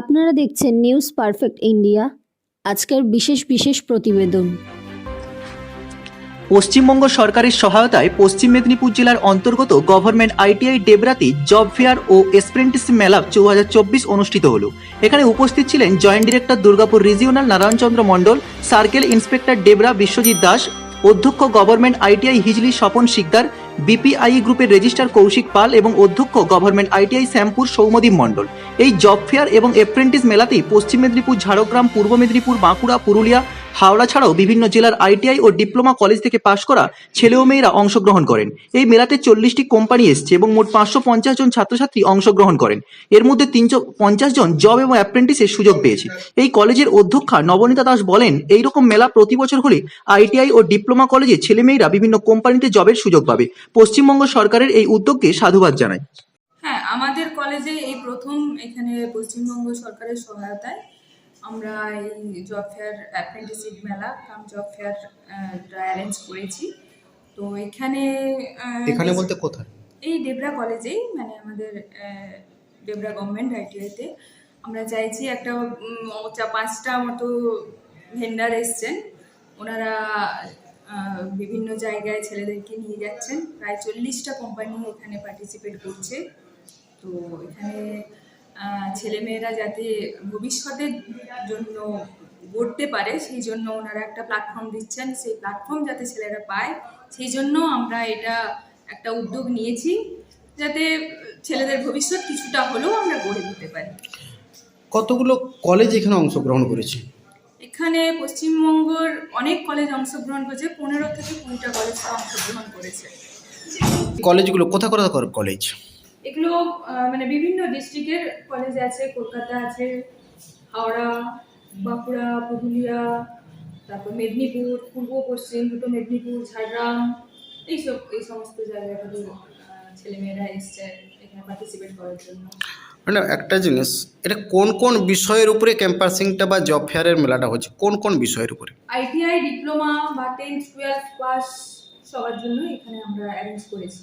আপনারা দেখছেন news perfect India, আজকের বিশেষ বিশেষ প্রতিবেদন। পশ্চিমবঙ্গ সরকারের সহায়তায় পশ্চিম মেদিনীপুর জেলার অন্তর্গত গভর্নমেন্ট আইটিআই ডেবরাতি জব ফেয়ার ও এসপ্রেন্টিসিপ মেলা দু হাজার চব্বিশ অনুষ্ঠিত হলো। এখানে উপস্থিত ছিলেন joint director Durgapur regional Narayanchandra Mondal, circle inspector Debra Biswajit Das, অধ্যক্ষ government ITI Hijli Swapan Sikdar BPI গ্রুপের রেজিস্ট্রার কৌশিক পাল এবং অধ্যক্ষ গভর্নমেন্ট আইটিআই শ্যামপুর সৌমদীপ মণ্ডল। এই জব ফেয়ার এবং এপ্রেন্টিস মেলাতেই পশ্চিম মেদিনীপুর, ঝাড়গ্রাম, পূর্ব মেদিনীপুর, বাঁকুড়া, পুরুলিয়া হাওড়া ছাড়াও বিভিন্ন জেলার আইটিআই ও ডিপ্লোমা কলেজ থেকে পাশ করা ছেলে ও মেয়েরা অংশগ্রহণ করেন। এই মেলাতে চল্লিশটি কোম্পানি এসছে এবং মোট পাঁচশো পঞ্চাশ জন ছাত্রছাত্রী অংশগ্রহণ করেন। এর মধ্যে তিনশো পঞ্চাশ জন জব এবং অ্যাপ্রেন্টিসের সুযোগ পেয়েছে। এই কলেজের অধ্যক্ষা নবনীতা দাস বলেন, এইরকম মেলা প্রতি বছর হলে আইটিআই ও ডিপ্লোমা কলেজে ছেলেমেয়েরা বিভিন্ন কোম্পানিতে জবের সুযোগ পাবে। পশ্চিমবঙ্গ সরকারের এই উদ্যোগকে সাধুবাদ জানায়। হ্যাঁ আমাদের কলেজে এই প্রথম এখানে পশ্চিমবঙ্গ সরকারের সহায়তায় আমরা এই জব ফেয়ার অ্যাপ্রেন্টিসিপ মেলা কাম জব ফেয়ার অ্যারেঞ্জ করেছি। তো এখানে এখানে বলতে কোথায়? এই ডেবরা কলেজেই মানে আমাদের ডেবরা গভর্নমেন্ট আইটিআইতে আমরা চাইছি একটা পাঁচটা মতো ভেন্ডার এসছেন। ওনারা বিভিন্ন জায়গায় ছেলেদেরকে নিয়ে যাচ্ছেন। প্রায় চল্লিশটা কোম্পানি এখানে পার্টিসিপেট করছে। তো এখানে ছেলেমেয়েরা যাতে ভবিষ্যতের জন্য গড়তে পারে সেই জন্য ওনারা একটা প্ল্যাটফর্ম দিচ্ছেন। সেই প্ল্যাটফর্ম যাতে ছেলেরা পায় সেই জন্য আমরা এটা একটা উদ্যোগ নিয়েছি যাতে ছেলেদের ভবিষ্যৎ কিছুটা হলেও আমরা গড়ে দিতে পারি। কতগুলো কলেজ এখানে অংশগ্রহণ করেছে? এখানে পশ্চিমবঙ্গের অনেক কলেজ অংশগ্রহণ করেছে পনেরো থেকে কুড়িটা কলেজ অংশগ্রহণ করেছে। কলেজগুলো কোথা কোথা কলেজ এগুলো মানে বিভিন্ন ডিস্ট্রিক্টের কলেজ আছে কলকাতা আছে হাওড়া বাঁকুড়া পুরুলিয়া তারপর মেদিনীপুর পূর্ব পশ্চিম দুটো মেদিনীপুর ঝাড়গ্রাম এইসব এই সমস্ত জায়গা থেকে ছেলেমেয়েরা এসছে এখানে পার্টিসিপেট করার জন্য। মানে একটা জিনিস এটা কোন কোন বিষয়ের উপরে ক্যাম্পাসিংটা বা জব ফেয়ারের মেলাটা হচ্ছে? কোন কোন বিষয়ের উপরে? আইটিআই ডিপ্লোমা বা টেন্থ টুয়েলভ পাস সবার জন্য এখানে আমরা অ্যারেঞ্জ করেছি।